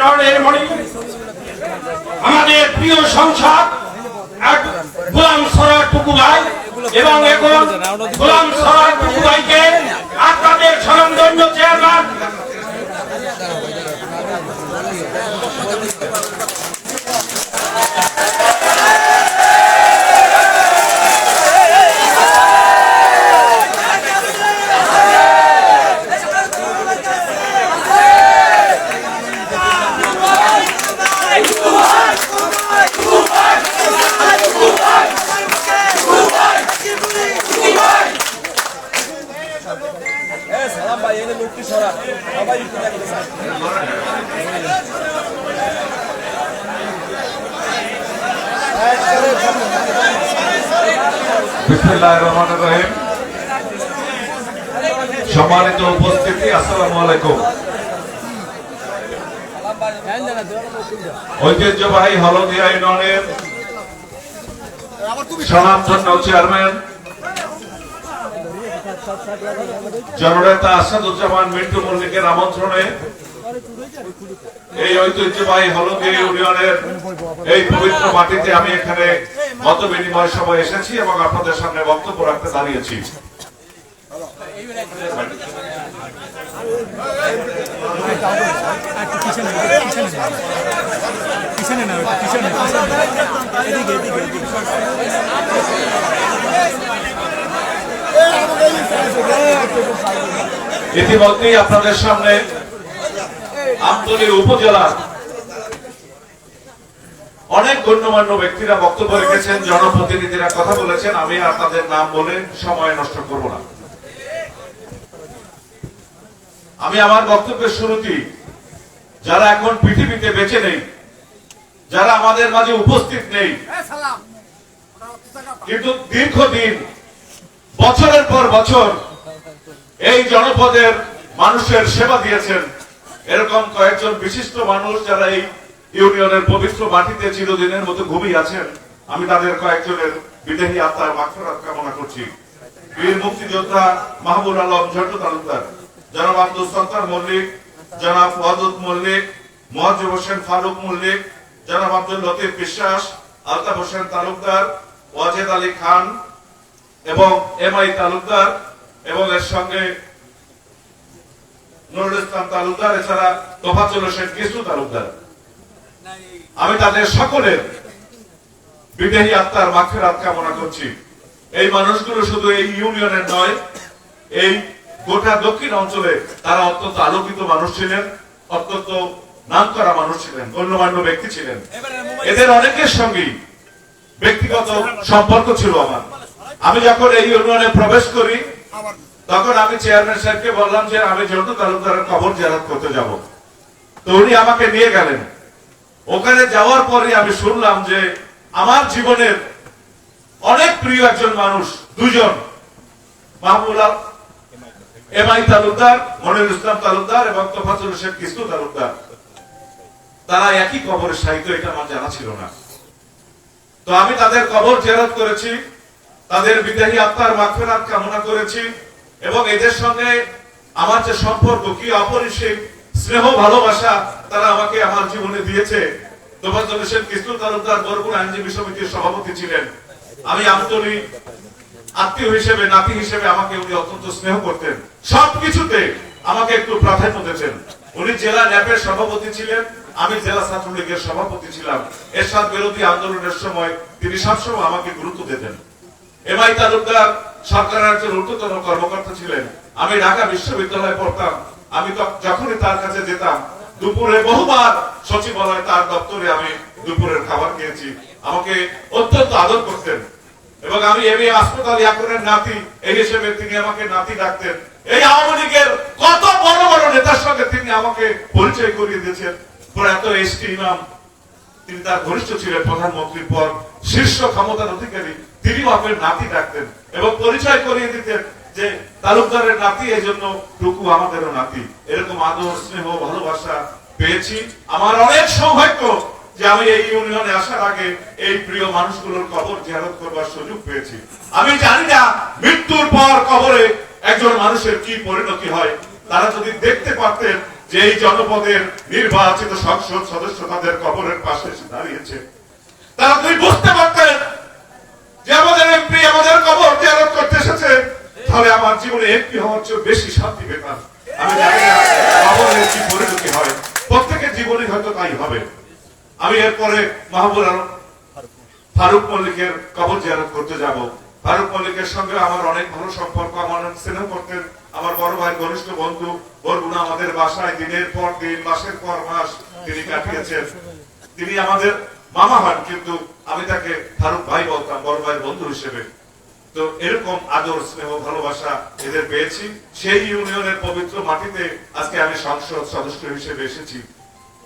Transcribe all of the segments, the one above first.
রণের মণি। আমাদের প্রিয় সংসদ গোলাম সরার টুকু ভাই এবং এখন গোলাম সরার টুকুভাইকে আপনাদের স্বনামধন্য চেয়ারম্যান সালাম ভাই এনে লোকটি সরা সবাই একটু দেখতে চায় বিসমিল্লাহির রহমানির সম্মানিত উপস্থিতি আসসালামু আলাইকুম। ঐতিহ্যবাহী হলদিয়া ইউনিয়নের স্বনামধন্য চেয়ারম্যান জননেতা আসাদুজ্জামান মিন্টু মল্লিকের আমন্ত্রণে এই ঐতিহ্যবাহী হলদিয়া ইউনিয়নের এই পবিত্র মাটিতে আমি এখানে মত বিনিময় সভায় এসেছি এবং আপনাদের সামনে বক্তব্য রাখতে দাঁড়িয়েছি। ইতিমধ্যেই আপনাদের সামনে আমতলী উপজেলার অনেক গণ্যমান্য ব্যক্তিরা বক্তব্য রেখেছেন, জনপ্রতিনিধিরা কথা বলেছেন, আমি আর তাদের নাম বলে সময় নষ্ট করব না। আমি আমার বক্তব্যের শুরুতেই যারা এখন পৃথিবীতে বেঁচে নেই, যারা আমাদের মাঝে উপস্থিত নেই, কিন্তু দীর্ঘদিন বছরের পর বছর এই জনপদের মানুষের সেবা দিয়েছেন। এরকম কয়েকজন বিশিষ্ট মানুষ যারা এই ইউনিয়নের পবিত্র মাটিতে চিরদিনের মতো ঘুমিয়ে আছেন, আমি তাদের কয়েকজনের বিদেহী আত্মার মাফরাত কামনা করছি। বীর মুক্তিযোদ্ধা মাহবুব আলম ঝন্টু তালুকদার, জনাব আব্দুল সত্তার মল্লিক, জনাব ওয়াদুদ মল্লিক, মহাজিব হোসেন ফারুক মল্লিক, জনাব আব্দুল লতিফ বিশ্বাস, আলতাফ হোসেন তালুকদার, ওয়াজেদ আলী খান এবং এম আই তালুকদার এবং এর সঙ্গে নুরুল ইসলাম তালুকদার, এছাড়া তোফাজুল হোসেন কিসু তালুকদার। আমি তাদের সকলের বিদেহী আত্মার মাখেরাত কামনা করছি। এই মানুষগুলো শুধু এই ইউনিয়নের নয়, এই গোটা দক্ষিণ অঞ্চলে তারা অত্যন্ত আলোকিত মানুষ ছিলেন, অত্যন্ত নাম করা মানুষ ছিলেন, গণ্যমান্য ব্যক্তি ছিলেন। এদের অনেকের সঙ্গেই ব্যক্তিগত সম্পর্ক ছিল আমার। আমি যখন এই ইউনিয়নে প্রবেশ করি তখন আমি চেয়ারম্যান সাহেবকে বললাম যে আমি জন্তু তালুকদারের কবর জেরাত করতে যাব তো উনি আমাকে নিয়ে গেলেন। ওখানে যাওয়ার পরে আমি শুনলাম যে আমার জীবনের অনেক প্রিয় একজন মানুষ দুজন এমআই তালুকদার মনির ইসলাম তালুকদার এবং তোফাজুল হোসেন কিস্তু তালুকদার। তারা একই কবরের সাহিত্য এটা আমার জানা ছিল না। তো আমি তাদের কবর জেরাত করেছি। তাদের বিদেহী আত্মার মাগফিরাত কামনা করেছি এবং এদের সঙ্গে আমার যে সম্পর্ক, কি অপরিসীম স্নেহ, ভালোবাসা তারা আমাকে আমার জীবনে দিয়েছে। আত্মীয় হিসেবে, নাতি হিসেবে আমাকে উনি অত্যন্ত স্নেহ করতেন। সবকিছুতে আমাকে একটু প্রাধান্য উনি জেলা ন্যাপের সভাপতি ছিলেন, আমি জেলা ছাত্রলীগের সভাপতি ছিলাম। এরশাদ বিরোধী আন্দোলনের সময় তিনি সবসময় আমাকে গুরুত্ব দিতেন। এমআই তালুকদার সরকারের একজন ঊর্ধ্বতন কর্মকর্তা ছিলেন। আমি ঢাকা বিশ্ববিদ্যালয়ে পড়তাম। আমি যখনই তার কাছে যেতাম, দুপুরে বহুবার সচিবালয় তার দপ্তরে আমি দুপুরের খাবার খেয়েছি। আমাকে অত্যন্ত আদর করতেন। এবং আমি এবি হাসপাতাল ইয়াকুরের নাতি, এই হিসেবে তিনি আমাকে নাতি ডাকতেন। এই আওয়ামী লীগের কত বড় বড় নেতার সঙ্গে তিনি আমাকে পরিচয় করিয়ে দিয়েছেন। প্রয়াত এসটি ইমাম, তিনি তার ঘনিষ্ঠ ছিলেন প্রধানমন্ত্রীর পর শীর্ষ ক্ষমতার অধিকারী। তিনি বাপের নাতি ডাকতেন এবং পরিচয় করিয়ে দিতেন যে তালুকদারের নাতি, এই জন্য টুকু আমাদেরও নাতি। এরকম আদর, স্নেহ, ভালোবাসা পেয়েছি। আমার অনেক সৌভাগ্য যে আমি এই ইউনিয়নে আসার আগে এই প্রিয় মানুষগুলোর কবর জিয়ারত করবার সুযোগ পেয়েছি। আমি জানি না মৃত্যুর পর কবরে একজন মানুষের কি পরিণতি হয়। তারা যদি দেখতে পারতেন যে এই জনপদের নির্বাচিত সংসদ সদস্য তাদের কবরের পাশে দাঁড়িয়েছে। তারা তুই বুঝতে পারতেন ফারুক মল্লিকের কবর জিয়ারত করতে যাব। ফারুক মল্লিকের সঙ্গে আমার অনেক ভালো সম্পর্ক। আমার স্নেহ করতেন। আমার বড় ভাই ঘনিষ্ঠ বন্ধু। বরগুনা আমাদের বাসায় দিনের পর দিন, মাসের পর মাস তিনি কাটিয়েছেন। তিনি আমাদের মামা হন, কিন্তু আমি তাকে ফারুক ভাই বলতাম বড় ভাই বন্ধু হিসেবে। তো এরকম আদর, স্নেহ, ভালোবাসা এদের পেয়েছি। সেই ইউনিয়নের পবিত্র মাটিতে আজকে আমি সংসদ, সদস্য হিসেবে এসেছি।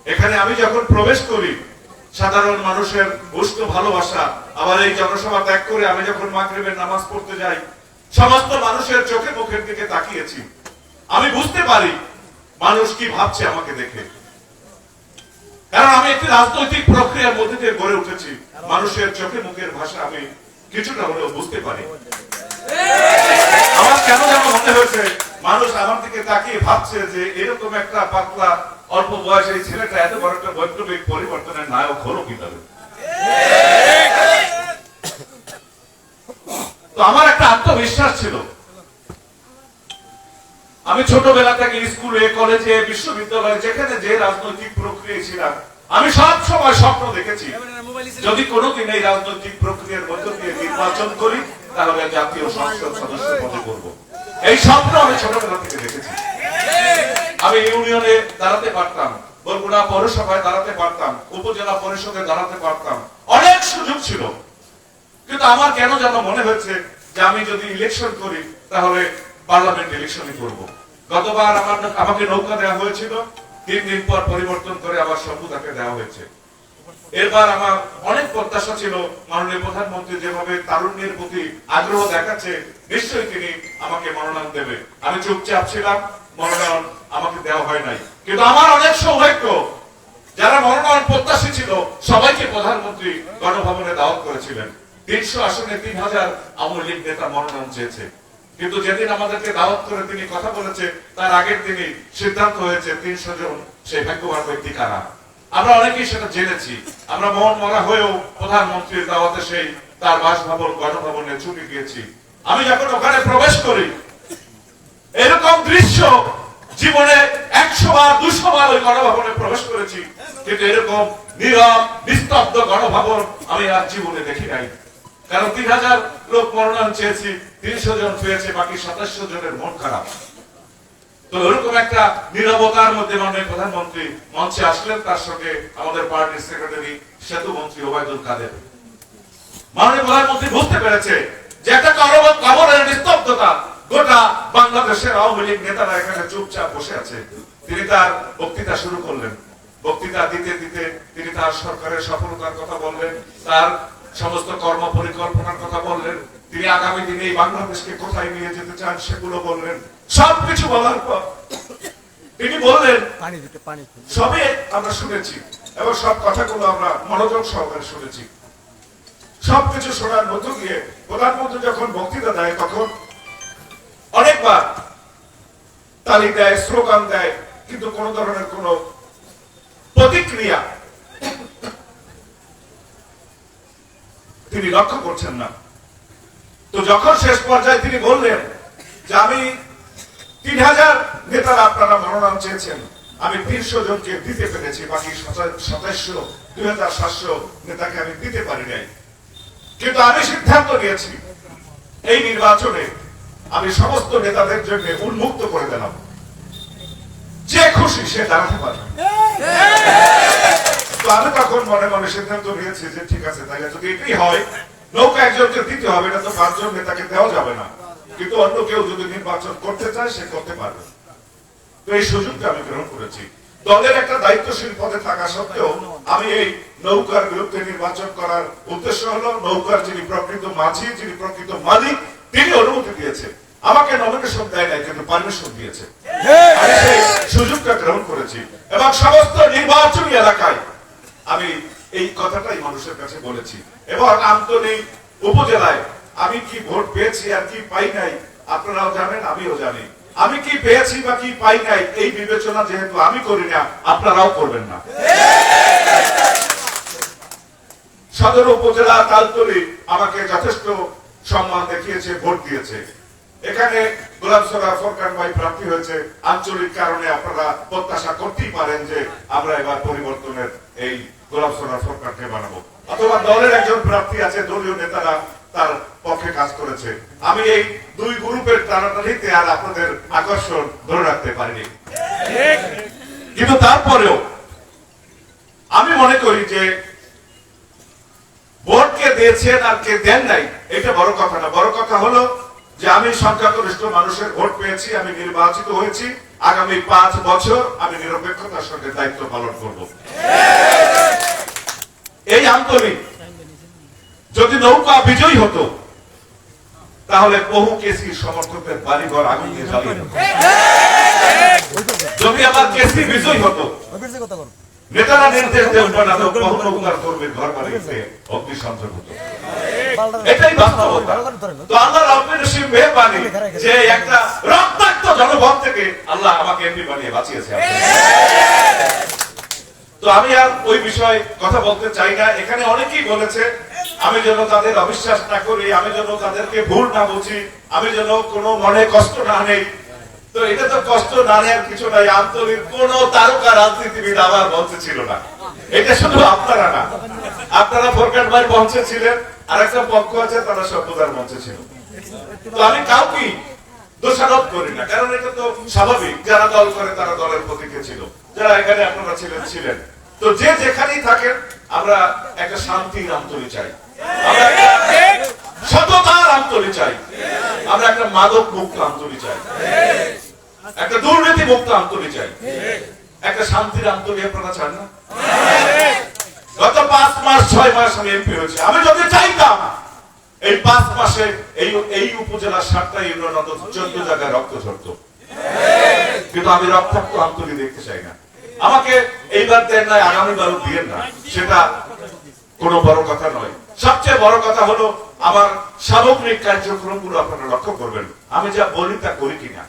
এখানে আমি যখন প্রবেশ করি, সাধারণ মানুষের উষ্ণ ভালোবাসা, আবার এই জনসভা ত্যাগ করে আমি যখন মাগরিবের নামাজ পড়তে যাই, সমস্ত মানুষের চোখে মুখের দিকে তাকিয়েছি। আমি বুঝতে পারি মানুষ কি ভাবছে আমাকে দেখে। কারণ আমি একটি রাজনৈতিক প্রক্রিয়ার মধ্যে দিয়ে গড়ে উঠেছি। মানুষের চোখে মুখের ভাষা আমি কিছুটা হলেও বুঝতে পারি। আমার কেন যেন মনে হয়েছে, মানুষ আমার দিকে তাকিয়ে ভাবছে যে এরকম একটা পাতলা, অল্প বয়সে এই ছেলেটা এত বড় একটা বৈপ্লবিক পরিবর্তনের নায়ক হলো কীভাবে? তো আমার একটা আত্মবিশ্বাস ছিল। আমি ছোটবেলা থেকে স্কুলে, কলেজে, বিশ্ববিদ্যালয়ে, যেখানে যে রাজনৈতিক প্রক্রিয়া ছিলাম, আমি সব সময় স্বপ্ন দেখেছি, যদি কোনোদিন এই রাজনৈতিক প্রক্রিয়ার মধ্য দিয়ে নির্বাচন করি, তাহলে জাতীয় সংসদ সদস্য পদে করব। এই স্বপ্ন আমি ছোটবেলা থেকে দেখেছি। আমি ইউনিয়নে দাঁড়াতে পারতাম, বরগুনা পৌরসভায় দাঁড়াতে পারতাম, উপজেলা পরিষদে দাঁড়াতে পারতাম, অনেক সুযোগ ছিল। কিন্তু আমার কেন যেন মনে হয়েছে যে আমি যদি ইলেকশন করি, তাহলে পার্লামেন্ট ইলেকশনই করব। গতবার আমার আমাকে নৌকা দেওয়া হয়েছিল। তিন দিন পর পরিবর্তন করে আবার শম্ভুদাকে দেওয়া হয়েছে। এরবার আমার অনেক প্রত্যাশা ছিল, মাননীয় প্রধানমন্ত্রী যেভাবে তারুণ্যের প্রতি আগ্রহ দেখাচ্ছে, নিশ্চয়ই তিনি আমাকে মনোনয়ন দেবে। আমি চুপচাপ ছিলাম, মনোনয়ন আমাকে দেওয়া হয় নাই। কিন্তু আমার অনেক সৌভাগ্য, যারা মনোনয়ন প্রত্যাশী ছিল, সবাইকে প্রধানমন্ত্রী গণভবনে দাওয়াত করেছিলেন। তিনশো আসনে তিন হাজার আওয়ামী লীগ নেতা মনোনয়ন চেয়েছে। কিন্তু যেদিন আমাদেরকে দাওয়াত করে তিনি কথা বলেছে, তার আগের দিনই সিদ্ধান্ত হয়েছে তিনশো জন সেই ভাগ্যবান ব্যক্তি কারা। আমরা অনেকেই সেটা জেনেছি। আমরা মন মরা হয়েও প্রধানমন্ত্রীর দাওয়াতে সেই তার বাসভবন, গণভবনে ছুটি গিয়েছি। আমি যখন ওখানে প্রবেশ করি, এরকম দৃশ্য জীবনে একশো বার, দুশো বার ওই গণভবনে প্রবেশ করেছি। কিন্তু এরকম নীরব, নিস্তব্ধ গণভবন আমি আর জীবনে দেখি নাই। কারণ তিন হাজার লোক মনোনয়ন চেয়েছি, তিনশো জন পেয়েছে, বাকি সাতাশশো জনের মন খারাপ। তো এরকম একটা নিরবতার মধ্যে মাননীয় প্রধানমন্ত্রী মঞ্চে আসলেন, তার সঙ্গে আমাদের পার্টির সেক্রেটারি সেতু মন্ত্রী ওবায়দুল কাদের। মাননীয় প্রধানমন্ত্রী বুঝতে পেরেছে যে একটা কবরের নিস্তব্ধতা গোটা বাংলাদেশের আওয়ামী লীগ নেতারা এখানে চুপচাপ বসে আছে। তিনি তার বক্তৃতা শুরু করলেন। বক্তৃতা দিতে দিতে তিনি তার সরকারের সফলতার কথা বললেন, তার সমস্ত কর্ম পরিকল্পনার কথা বললেন। তিনি আগামী দিনে এই বাংলাদেশকে কোথায় নিয়ে যেতে চান সেগুলো বললেন। সবকিছু বলার পর তিনি বললেন সবে আমরা শুনেছি এবং সব কথাগুলো আমরা মনোযোগ সহকারে শুনেছি। সবকিছু শোনার মধ্য দিয়ে প্রধানমন্ত্রী যখন বক্তৃতা দেয় তখন অনেকবার তালি দেয় স্লোগান দেয় কিন্তু কোন ধরনের কোন প্রতিক্রিয়া তিনি লক্ষ্য করছেন না। তো যখন শেষ পর্যায়ে তিনি বললেন যে আমি তিন হাজার নেতারা আপনারা মনোনয়ন চেয়েছেন, আমি তিনশো জনকে দিতে পেরেছি, বাকি সাতাশশো, দুই হাজার সাতশো নেতাকে আমি দিতে পারি নাই। কিন্তু আমি সিদ্ধান্ত নিয়েছি, এই নির্বাচনে আমি সমস্ত নেতাদের জন্য উন্মুক্ত করে দিলাম। যে খুশি সে দাঁড়াতে পারবে। তো আমি তখন মনে মনে সিদ্ধান্ত নিয়েছি যে ঠিক আছে তাইলে যদি এটাই হয় নৌকা একজনকে দিতে হবে এটা তো পাঁচজন নেতাকে দেওয়া যাবে না। কিন্তু অন্য কেউ যদি নির্বাচন করতে চায় সে করতে পারবে। তো এই সুযোগটা আমি গ্রহণ করেছি। দলের একটা দায়িত্বশীল পদে থাকা সত্ত্বেও আমি এই নৌকার বিরুদ্ধে নির্বাচন করার উদ্দেশ্য হলো নৌকার যিনি প্রকৃত মাঝি যিনি প্রকৃত মালিক তিনি অনুমতি দিয়েছে। আমাকে নমিনেশন দেয় নাই কিন্তু পারমিশন দিয়েছে। আমি সেই সুযোগটা গ্রহণ করেছি। এবং সমস্ত নির্বাচনী এলাকায় আমি এই কথাটাই মানুষের কাছে বলেছি। এবং আমতলী উপজেলায় আমি কি ভোট পেয়েছি আর কি পাই নাই, আপনারাও জানেন, আমিও জানি। আমি কি পেয়েছি বা কি পাই নাই, এই বিবেচনা যেহেতু আমি করি না, আপনারাও করবেন না। সদর উপজেলা তালতলি আমাকে যথেষ্ট সম্মান দেখিয়েছে, ভোট দিয়েছে। এখানে গোলাম সরা ফরকান ভাই প্রার্থী হয়েছে। আঞ্চলিক কারণে আপনারা প্রত্যাশা করতেই পারেন যে আমরা এবার পরিবর্তনের এই গোলাম সরা ফরকানকে বানাবো। অথবা দলের একজন প্রার্থী আছে, দলীয় নেতারা তার পক্ষে কাজ করেছে। আমি এই দুই গ্রুপের টানাটানিতে আর আপনাদের আকর্ষণ ধরে রাখতে পারিনি। কিন্তু তারপরেও আমি মনে করি যে ভোট কে দিয়েছেন আর কে দেন নাই, এটা বড় কথা না। বড় কথা হলো যে আমি সংখ্যাগরিষ্ঠ মানুষের ভোট পেয়েছি, আমি নির্বাচিত হয়েছি। আগামী পাঁচ বছর আমি নিরপেক্ষতার সঙ্গে দায়িত্ব পালন করব। এই আন্তরিক যদি নৌকা বিজয়ী হতো, তাহলে বহু কেসি সমর্থকদের বাড়িঘর আগুন যদি আবার কেসি বিজয়ী হতো, নেতারা নির্দেশ দেবেন এটাই একটা জনপদ থেকে আল্লাহ আমাকে এমনি বানিয়ে বাঁচিয়েছে। তো আমি আর ওই বিষয়ে কথা বলতে চাই না। এখানে অনেকেই বলেছে, আমি যেন তাদের অবিশ্বাস না করি, আমি যেন তাদেরকে ভুল না বুঝি, আমি যেন কোনো মনে কষ্ট না নেই। তো এটা তো কষ্ট না নেওয়ার কিছু নাই, আন্তরিক কোন তারকা রাজনীতিবিদ আমার মঞ্চে ছিল না। এটা শুধু আপনারা না। আপনারা ফোরকাট ভাই মঞ্চে ছিলেন আর একটা পক্ষ আছে, তারা সভ্যতার মঞ্চে ছিল। তো আমি কাউকেই দোষারোপ করি না, কারণ এটা তো স্বাভাবিক, যারা দল করে তারা দলের প্রতীকে ছিল। যারা এখানে আপনারা ছিলেন ছিলেন। তো যে যেখানেই থাকেন, আমরা একটা শান্তির আন্তরিক চাই। সততার আন্তরিক চাই। আমরা একটা মাদক মুক্ত আন্তরিক চাই। একটা দুর্নীতি মুক্ত আন্তরিক চাই। একটা শান্তির আন্তরিক আপনারা চান না? গত পাঁচ মাস, ছয় মাস আমি এমপি হয়েছি। আমি যদি চাইতাম, এই পাঁচ মাসে এই এই উপজেলার সাতটা ইউনিয়ন অন্তত চোদ্দ জায়গায় রক্ত ঝরত। কিন্তু আমি রক্তাক্ত আন্তরিক দেখতে চাই না। আমাকে এইবার দেন নাই, আগামীবারও দিয়ে না। সেটা কোনো বড় কথা নয়। সবচেয়ে বড় কথা হলো, আমার সামগ্রিক কার্যক্রমগুলো আপনারা লক্ষ্য করবেন। আমি যা বলি তা করি কিনা?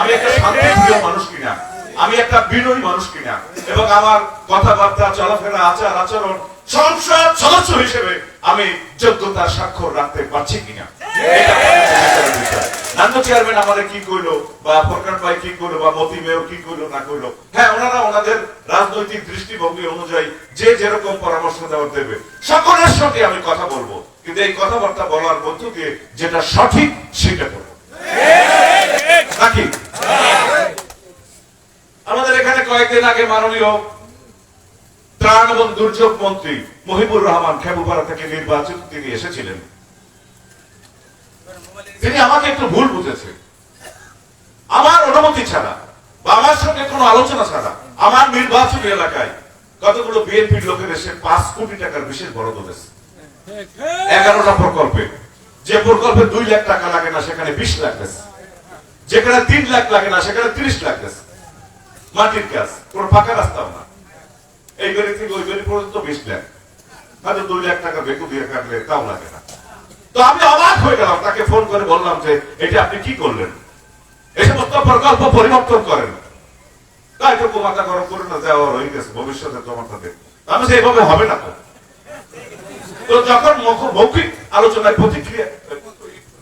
আমি একটা শান্তিপ্রিয় মানুষ কিনা? আমি একটা বিনয়ী মানুষ কিনা? এবং আমার কথাবার্তা, চলাফেরা আচার আচরণ সংসদ সদস্য হিসেবে আমি যোগ্যতার স্বাক্ষর রাখতে পারছি কিনা। নান্দ চেয়ারম্যান আমাদের কি করল? বা ফরকান ভাই কি করল? বা মতি মেয়র কি করল না করল? হ্যাঁ ওনারা ওনাদের রাজনৈতিক দৃষ্টিভঙ্গি অনুযায়ী যে যেরকম পরামর্শ দেওয়ার দেবে। সকলের সঙ্গে আমি কথা বলব। কিন্তু এই কথাবার্তা বলার মধ্য দিয়ে যেটা সঠিক সেটা করব নাকি? আমাদের এখানে কয়েকদিন আগে মাননীয় এবং দুর্যোগ মন্ত্রী মহিবুর রহমান খেবুপাড়া থেকে নির্বাচিত তিনি এসেছিলেন। তিনি আমাকে একটু ভুল বুঝেছে আমার অনুমতি ছাড়া বা আমার সঙ্গে কোনো আলোচনা ছাড়া আমার নির্বাচনী এলাকায় কতগুলো বিএনপির লোকের এসে পাঁচ কোটি টাকার বিশেষ বরাদ্দ দিয়েছে। এগারোটা প্রকল্পে। যে প্রকল্পে দুই লাখ টাকা লাগে না, সেখানে বিশ লাখ দিয়েছে। যেখানে তিন লাখ লাগে না, সেখানে ত্রিশ লাখ দিয়েছে। মাটির কাজ, কোনো ফাঁকা রাস্তাও না। এই বেড়ি থেকে ওই বেড়ি পর্যন্ত বিশ লাখ হয়তো দুই লাখ টাকা বেকু দিয়ে কাটলে তাও লাগে না। তো আমি অবাক হয়ে গেলাম, তাকে ফোন করে বললাম যে, এটা আপনি কি করলেন? এই সমস্ত প্রকল্প পরিবর্তন করেন। তাই তো গরম করে না হয়ে গেছে ভবিষ্যতে তোমার তাদের আমি যে এইভাবে হবে না তো। যখন মুখ- মৌখিক আলোচনায় প্রতিক্রিয়া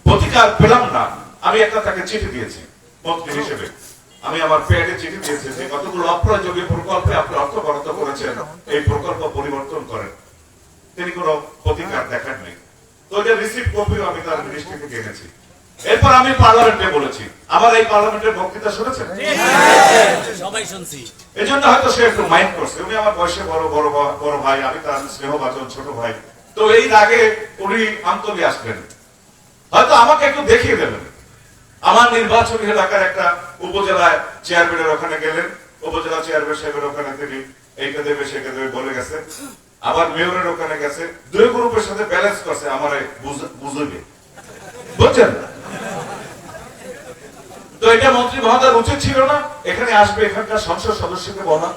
প্রতিকার পেলাম না, আমি একটা তাকে চিঠি দিয়েছি মন্ত্রী হিসেবে। আমি আমার পেয়ারে চিঠি দিয়েছি যে কতগুলো অপ্রয়োজনীয় প্রকল্পে আপনি অর্থ বরাদ্দ করেছেন এই প্রকল্প পরিবর্তন করেন। তিনি কোনো প্রতিকার দেখাননি তো এটা রিসিভ কপিও আমি তার দৃষ্টি থেকে এনেছি। এরপর আমি পার্লামেন্টে বলেছি। আমার এই পার্লামেন্টের বক্তৃতা শুনেছেন? সবাই শুনছি। এই জন্য হয়তো সে একটু মাইন্ড করছে। উনি আমার বয়সে বড় বড় বড় ভাই আমি তার স্নেহ বাচন ছোট ভাই। তো এই আগে উনি আন্তলি আসবেন হয়তো আমাকে একটু দেখিয়ে দেবেন। আমার নির্বাচনী এলাকার একটা উপজেলায় চেয়ারম্যানের ওখানে গেলেন উপজেলা চেয়ারম্যান সাহেবের ওখানে তিনি এইটা দেবে সেটা দেবে বলে গেছে আবার মেয়রের ওখানে গেছে দুই গ্রুপের সাথে ব্যালেন্স করছে আমার বুঝবে বুঝছেন? তো এটা মন্ত্রী উচিত ছিল না? এখানে আসবে এখানকার সংসদ সদস্যকে বলা।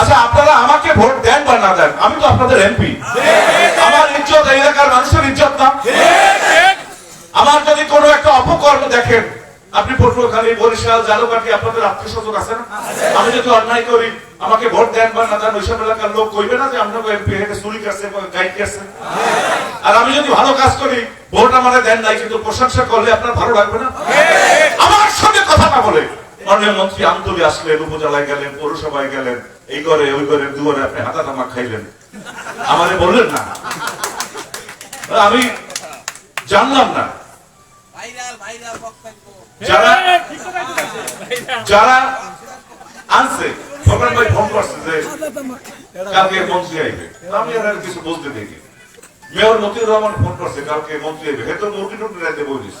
আচ্ছা আপনারা আমাকে ভোট দেন বা না দেন? আমি তো আপনাদের এমপি আমার ইজ্জত এলাকার মানুষের ইজ্জত না। আমার যদি কোনো একটা অপকর্ম দেখেন আপনি পটুয়াখালী বরিশাল জালুকাঠি আপনাদের আত্মীয় আছে না আমি যদি অন্যায় করি আমাকে ভোট দেন বা না দেন ওইসব এলাকার লোক কইবে না যে আপনাকে এমপি হেঁটে চুরি করছে বা গাইড করছে। আর আমি যদি ভালো কাজ করি ভোট আমাদের দেন নাই কিন্তু প্রশংসা করলে আপনার ভালো লাগবে না? আমার সঙ্গে কথা না বলে। মাননীয় মন্ত্রী আমতলি আসলেন উপজেলায় গেলেন পৌরসভায় গেলেন এই করে ওই করে দুয়ারে আপনি হাতা তামা খাইলেন। আমারে বললেন না। আমি জানলাম না। যারা যারা আনছে ভাই ফোন করছে যে কালকে মন্ত্রী আইবে। আমি আর কিছু বলতে দেখি মেয়র মতিউর রহমান ফোন করছে কালকে মন্ত্রী আইবে। হেতো মুরগি টুকরি রাইতে বলিস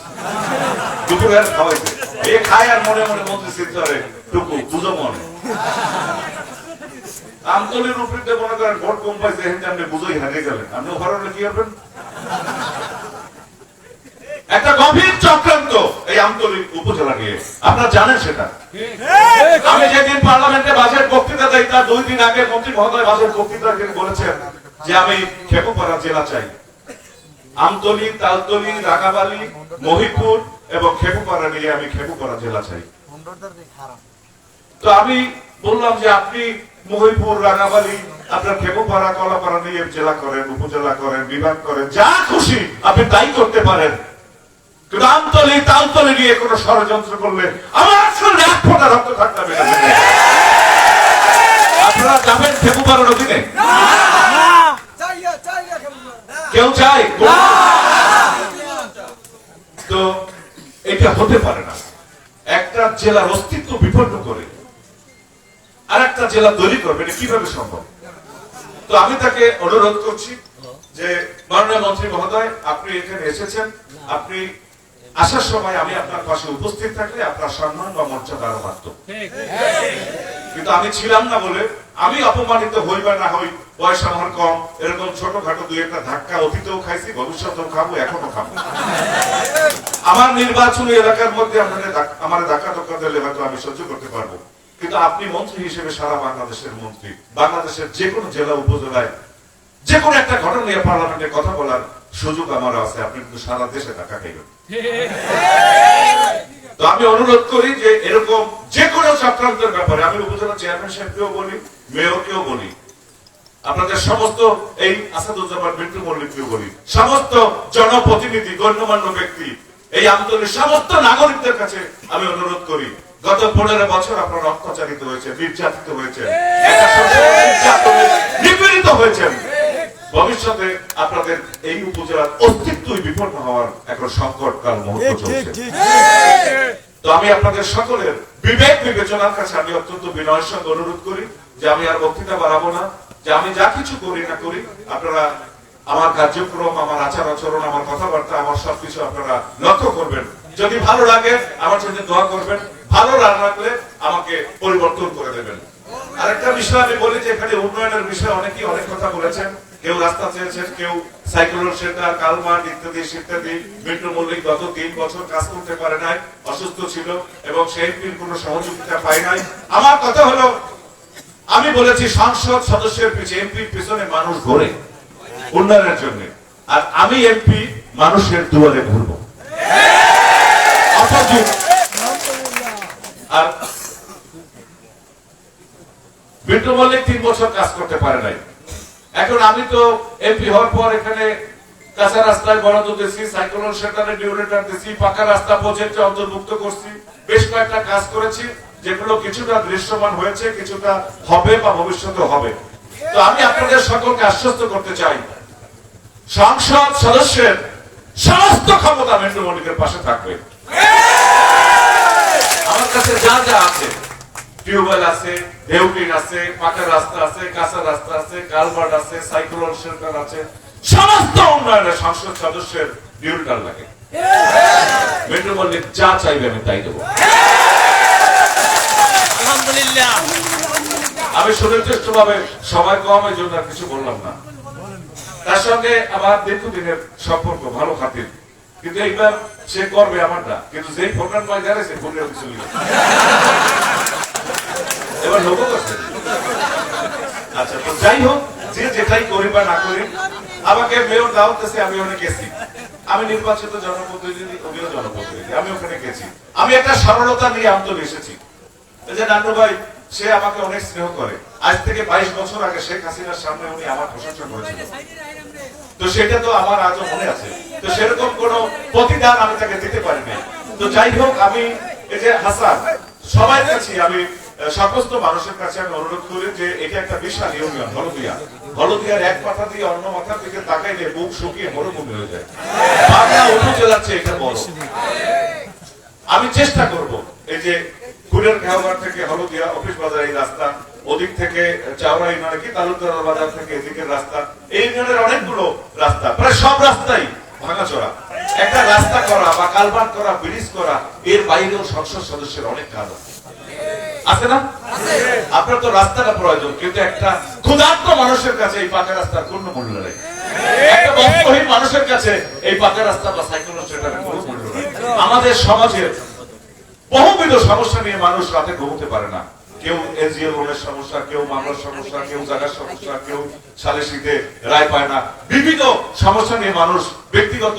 দুপুরে আর খাওয়াইছে। এ খায় আর মনে মনে মন্ত্রী চিন্তা করে টুকু বুঝো মনে। আমতলির উপরে মনে করেন ভোট কম পাইছে হেন আপনি বুঝোই হারিয়ে গেলেন। আপনি হলে কি করবেন? একটা গভীর চক্রান্ত। এই আমতলী উপজেলা নিয়ে। আপনারা জানেন সেটা? আমি যেদিন পার্লামেন্টে বাজেট বক্তৃতা তার দুই দিন আগে মন্ত্রী মহোদয় বাজেট বক্তৃতা দিয়ে বলেছেন যে আমি খেপুপাড়া জেলা চাই। আমতলী তালতলী রাগাবালি মহিপুর এবং খেপুপাড়া নিয়ে আমি খেপুপাড়া জেলা চাই। তো আমি বললাম যে আপনি মহিপুর রাঙাবালি আপনার খেপুপাড়া কলাপাড়া নিয়ে জেলা করেন উপজেলা করেন বিভাগ করেন যা খুশি আপনি তাই করতে পারেন। কিন্তু আমতলি তালতলি নিয়ে কোনো ষড়যন্ত্র করলে আমার শরীরে এক ফোঁটা রক্ত থাকতে আপনারা যাবেন খেপুপাড়ার অধীনে? কেউ চাই তো এটা হতে পারে না। একটা জেলার অস্তিত্ব বিপন্ন করে আর একটা জেলা তৈরি করবে, এটা কীভাবে সম্ভব? তো আমি তাকে অনুরোধ করছি যে মাননীয় মন্ত্রী মহোদয়, আপনি এখানে এসেছেন, আপনি আসার সময় আমি আপনার পাশে উপস্থিত থাকলে আপনার সম্মান বা মর্যাদা আরও বাড়ত। কিন্তু আমি ছিলাম না বলে আমি অপমানিত হই বা না হই, বয়স আমার কম, এরকম ছোটখাটো দুই একটা ধাক্কা অতীতেও খাইছি, ভবিষ্যতেও খাব এখনও খাব। আমার নির্বাচনী এলাকার মধ্যে আপনাদের আমার ধাক্কা ধক্কা দিলে হয়তো আমি সহ্য করতে পারব। কিন্তু আপনি মন্ত্রী হিসেবে সারা বাংলাদেশের মন্ত্রী, বাংলাদেশের যে কোনো জেলা উপজেলায় যে কোনো একটা ঘটনা নিয়ে পার্লামেন্টে কথা বলার সুযোগ আমার আছে, আপনি কিন্তু সারা দেশে টাকা খাইবেন তো আমি অনুরোধ করি যে এরকম যে কোনো চক্রান্তের ব্যাপারে, আমি উপজেলা চেয়ারম্যান সাহেবকেও বলি, মেয়রকেও বলি, আপনাদের সমস্ত এই আসাদুজ্জামান মৃত্যু মল্লিককেও বলি, সমস্ত জনপ্রতিনিধি, গণ্যমান্য ব্যক্তি, এই আন্দোলনের সমস্ত নাগরিকদের কাছে আমি অনুরোধ করি, গত পনেরো বছর আপনারা অত্যাচারিত হয়েছে নির্যাতিত হয়েছে নিপীড়িত হয়েছেন। ভবিষ্যতে আপনাদের এই উপজেলার অস্তিত্বই বিপন্ন হওয়ার এখন সংকটকাল মুহূর্ত চলছে। তো আমি আপনাদের সকলের বিবেক বিবেচনার কাছে আমি অত্যন্ত বিনয়ের সঙ্গে অনুরোধ করি যে আমি আর বক্তৃতা বাড়াবো না যে আমি যা কিছু করি না করি আপনারা আমার কার্যক্রম আমার আচার আচরণ আমার কথাবার্তা আমার সবকিছু আপনারা লক্ষ্য করবেন। যদি ভালো লাগে আমার সাথে দোয়া করবেন। ভালো না লাগলে আমাকে পরিবর্তন করে দেবেন। আরেকটা বিষয় আমি বলি যে এখানে উন্নয়নের বিষয়ে অনেকেই অনেক কথা বলেছেন। কেউ রাস্তা চেয়েছেন, কেউ সাইক্লোন সেন্টার কালমার্ট ইত্যাদি ইত্যাদি মিন্টু মল্লিক গত তিন বছর কাজ করতে পারে নাই, অসুস্থ ছিল এবং সেই এমপির কোনো সহযোগিতা পায় নাই। আমার কথা হলো, আমি বলেছি সংসদ সদস্যের পিছনে এমপির পিছনে মানুষ ঘোরে, উন্নয়নের জন্য। আর আমি এমপি, মানুষের দুয়ারে ঘুরবো। আর বিট্টু মল্লিক তিন বছর কাজ করতে পারে নাই। এখন আমি তো এমপি হওয়ার পর এখানে কাঁচা রাস্তায় বরাদ্দ দিয়েছি, সাইক্লোন সেন্টারে ডিউরেটার দিয়েছি, পাকা রাস্তা প্রজেক্টে অন্তর্ভুক্ত করছি। বেশ কয়েকটা কাজ করেছি, যেগুলো কিছুটা দৃশ্যমান হয়েছে, কিছুটা হবে বা ভবিষ্যতে হবে। তো আমি আপনাদের সকলকে আশ্বস্ত করতে চাই, সংসদ সদস্যের সমস্ত ক্ষমতা মেন্টু মল্লিকের পাশে থাকবে। আমার কাছে যা যা আছে টিউবওয়েল আছে ঢেউটিন আছে পাকা রাস্তা আছে কাঁচা রাস্তা আছে কালভার্ট আছে সাইক্লোন শেল্টার আছে সমস্ত উন্নয়নের সংসদ সদস্যের ডিউটার লাগে। মেট্রো মল্লিক যা চাইবে আমি তাই দেবো। আলহামদুলিল্লাহ। আমি সুনির্দিষ্ট ভাবে সময় কম জন্য কিছু বললাম না। তার সঙ্গে আমার দীর্ঘদিনের সম্পর্ক ভালো খাতির। কিন্তু এইবার সে করবে আমারটা। কিন্তু যেই ফোটার নয় জানে সে ফোনের কিছু এবার লোক করছে। আচ্ছা তো যাই হোক, যে যেটাই করি বা না করি, আমাকে মেয়র দাওয়াত দিয়েছে আমি অনেক গেছি। আমি নির্বাচিত জনপ্রতিনিধি উনিও জনপ্রতিনিধি, আমি ওখানে গেছি। আমি একটা সরলতা নিয়ে আমতলে এসেছি যে নান্নু ভাই, সে আমাকে অনেক স্নেহ করে। আজ থেকে বাইশ বছর আগে শেখ হাসিনার সামনে উনি আমার প্রশংসা করেছিলেন। তো সেটা তো আমার আজও মনে আছে। তো সেরকম কোন প্রতিদান আমি তাকে দিতে পারিনি। তো যাই হোক, আমি এই যে হাসান সবাই কাছে আমি সমস্ত মানুষের কাছে আমি অনুরোধ করি যে এটা একটা বিশাল ইউনিয়ন, হলদিয়া। হলদিয়ার এক মাথা দিয়ে অন্য মাথার দিকে তাকাইলে বুক শুকিয়ে মরুভূমি হয়ে যায়। বাংলা উপজেলার চেয়ে এটা বড়। আমি চেষ্টা করব এই যে কুড়ের ঘাওয়ার থেকে হলদিয়া, অফিস বাজার এই রাস্তা, ওদিক থেকে চাওড়া ইউনিয়নে কি তালুকদার বাজার থেকে এদিকের রাস্তা, এই ইউনিয়নের অনেকগুলো রাস্তা, প্রায় সব রাস্তাই ভাঙাচোরা। একটা রাস্তা করা বা কালভার করা, ব্রিজ করা, এর বাইরেও সংসদ সদস্যের অনেক কাজ আছে। না? আপনার তো রাস্তাটা প্রয়োজন, কিন্তু একটা ক্ষুধার্ত মানুষের কাছে এই পাকা রাস্তার কোন মূল্য নেই। একটা মানুষের কাছে এই পাকা রাস্তা বা সাইকেল মূল্য নেই। আমাদের সমাজের বহুবিধ সমস্যা নিয়ে মানুষ রাতে ঘুমোতে পারে না। কেউ এনজিও লোনের সমস্যা কেউ মামলার সমস্যা কেউ জায়গার সমস্যা কেউ সালিসিতে রায় পায় না। বিবিধ সমস্যা নিয়ে মানুষ ব্যক্তিগত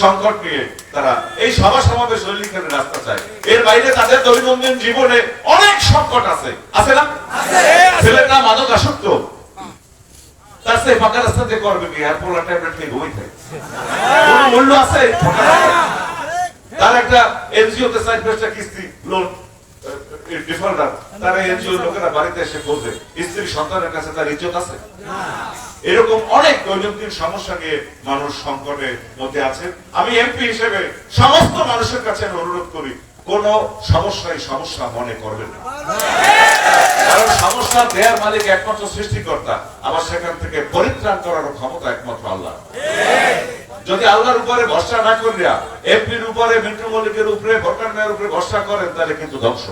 সংকট নিয়ে তারা এই সভা সমাবেশ দৈনিকের রাস্তা চায়। এর বাইরে তাদের দৈনন্দিন জীবনে অনেক সংকট আছে। আছে না? ছেলেটা মাদক আসক্ত। তার সে ফাঁকা রাস্তাতে করবে কি? আর পোলা ট্যাবলেট খেয়ে ঘুমাই থাকে। মূল্য আছে? তার একটা এনজিও তে সাইড কিস্তি লোন। আমি এমপি হিসেবে সমস্ত মানুষের কাছে অনুরোধ করি, কোন সমস্যাই সমস্যা মনে করবেন না। কারণ সমস্যা দেয়ার মালিক একমাত্র সৃষ্টিকর্তা, আবার সেখান থেকে পরিত্রাণ করার ক্ষমতা একমাত্র আল্লাহ। যদি আল্লাহর উপরে ভরসা না করিয়া এমপির উপরে মিন্টু মল্লিকের উপরে ভোটার মেয়ের উপরে ভরসা করেন তাহলে কিন্তু ধ্বংস।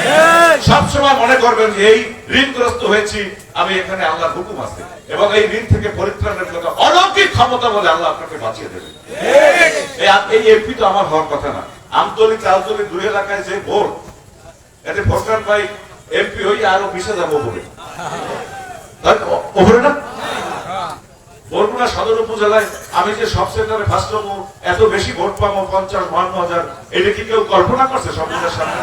সবসময় মনে করবেন যে এই ঋণগ্রস্ত হয়েছি আমি এখানে আল্লাহর হুকুম আছে। এবং এই ঋণ থেকে পরিত্রাণের কথা অলৌকিক ক্ষমতা বলে আল্লাহ আপনাকে বাঁচিয়ে দেবে। এই এমপি তো আমার হওয়ার কথা না। আমতলি চালতলি দুই এলাকায় যে ভোট এতে ভোটার ভাই এমপি হয়ে আরও মিশে যাব বলে ওপরে না? বরগুনা সদর উপজেলায় আমি যে সব সেন্টারে ফার্স্ট হব এত বেশি ভোট পাবো, পঞ্চাশ বান্ন হাজার, এটা কি কেউ কল্পনা করছে সমাজের সামনে?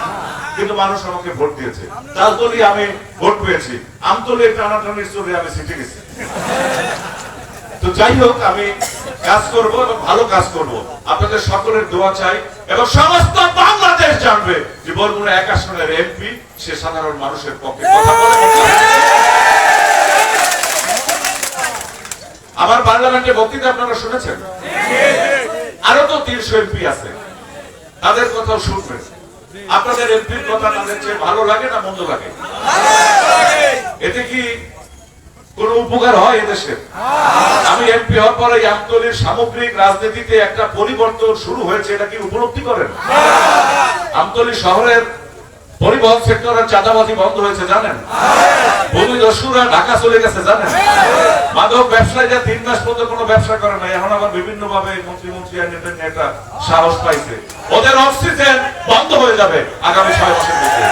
কিন্তু মানুষ আমাকে ভোট দিয়েছে। তার তালতলি আমি ভোট পেয়েছি। আমতলি টানাটানির চলে আমি সিটে গেছি। তো যাই হোক, আমি কাজ করব এবং ভালো কাজ করব। আপনাদের সকলের দোয়া চাই এবং সমস্ত বাংলাদেশ জানবে যে বরগুনা এক আসনের এমপি, সে সাধারণ মানুষের পক্ষে কথা বলে। আমার পার্লামেন্টে বক্তৃতা আপনারা শুনেছেন? আরও তো তিনশো এমপি আছে। তাদের কথাও শুনবেন। আপনাদের এমপির কথা তাদের চেয়ে ভালো লাগে না মন্দ লাগে? এতে কি কোন উপকার হয় এদেশে? আমি এমপি হওয়ার পরে এই আমতলির সামগ্রিক রাজনীতিতে একটা পরিবর্তন শুরু হয়েছে, এটা কি উপলব্ধি করেন? আমতলি শহরের পরিবহন সেক্টরের চাঁদাবাজি বন্ধ হয়েছে, জানেন? ভূমি দস্যুরা ঢাকা চলে গেছে, জানেন? মাদক ব্যবসায়ীরা তিন মাস পর্যন্ত কোনো ব্যবসা করে না এখন আবার বিভিন্ন ভাবে মন্ত্রী মন্ত্রী আর নেতা সাহস পাইছে। ওদের অক্সিজেন বন্ধ হয়ে যাবে আগামী ছয় মাসের মধ্যে।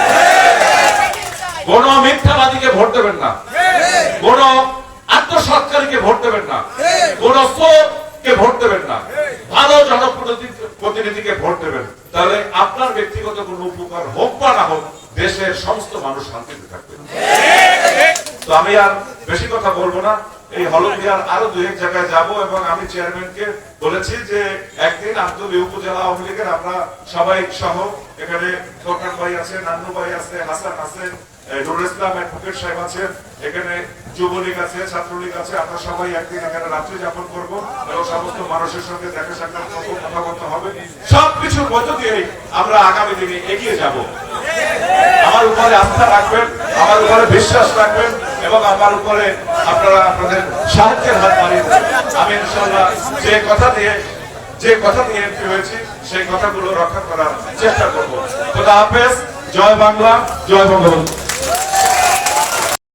কোন মিথ্যাবাদীকে ভোট দেবেন না। কোন আত্মসৎকারীকে ভোট দেবেন না। কোন কে ভোট দেবেন না। ভালো জনপ্রতিনিধি প্রতিনিধিকে ভোট দেবেন। তাহলে আপনার ব্যক্তিগত কোনো উপকার হোক বা না হোক, দেশের সমস্ত মানুষ শান্তিতে থাকবে। তো আমি আর বেশি কথা বলব না। এই হলদিয়ার আরও দু এক জায়গায় যাব এবং আমি চেয়ারম্যানকে বলেছি যে একদিন আব্দুল উপজেলা আওয়ামী লীগের আমরা সবাই সহ এখানে ফোরকান ভাই আছে, নান্নু ভাই আছে, হাসান আছে নুরুল ইসলাম অ্যাডভোকেট সাহেব আছে, এখানে যুবলীগ আছে, ছাত্রলীগ আছে, আমরা সবাই একদিন এখানে রাত্রি যাপন করব এবং সমস্ত মানুষের সঙ্গে দেখা সাক্ষাৎ হবে। সবকিছুর মধ্য দিয়ে আমরা আগামী দিনে এগিয়ে যাব। আমার উপরে আস্থা রাখবেন, আমার উপরে বিশ্বাস রাখবেন এবং আমার উপরে আপনারা আপনাদের সাহায্যের হাত বাড়িয়ে আমি ইনশাল্লাহ যে কথা দিয়ে, যে কথা এমপি হয়েছি, সেই কথাগুলো রক্ষা করার চেষ্টা করব। খোদা হাফেজ, জয় বাংলা, জয় বঙ্গবন্ধু।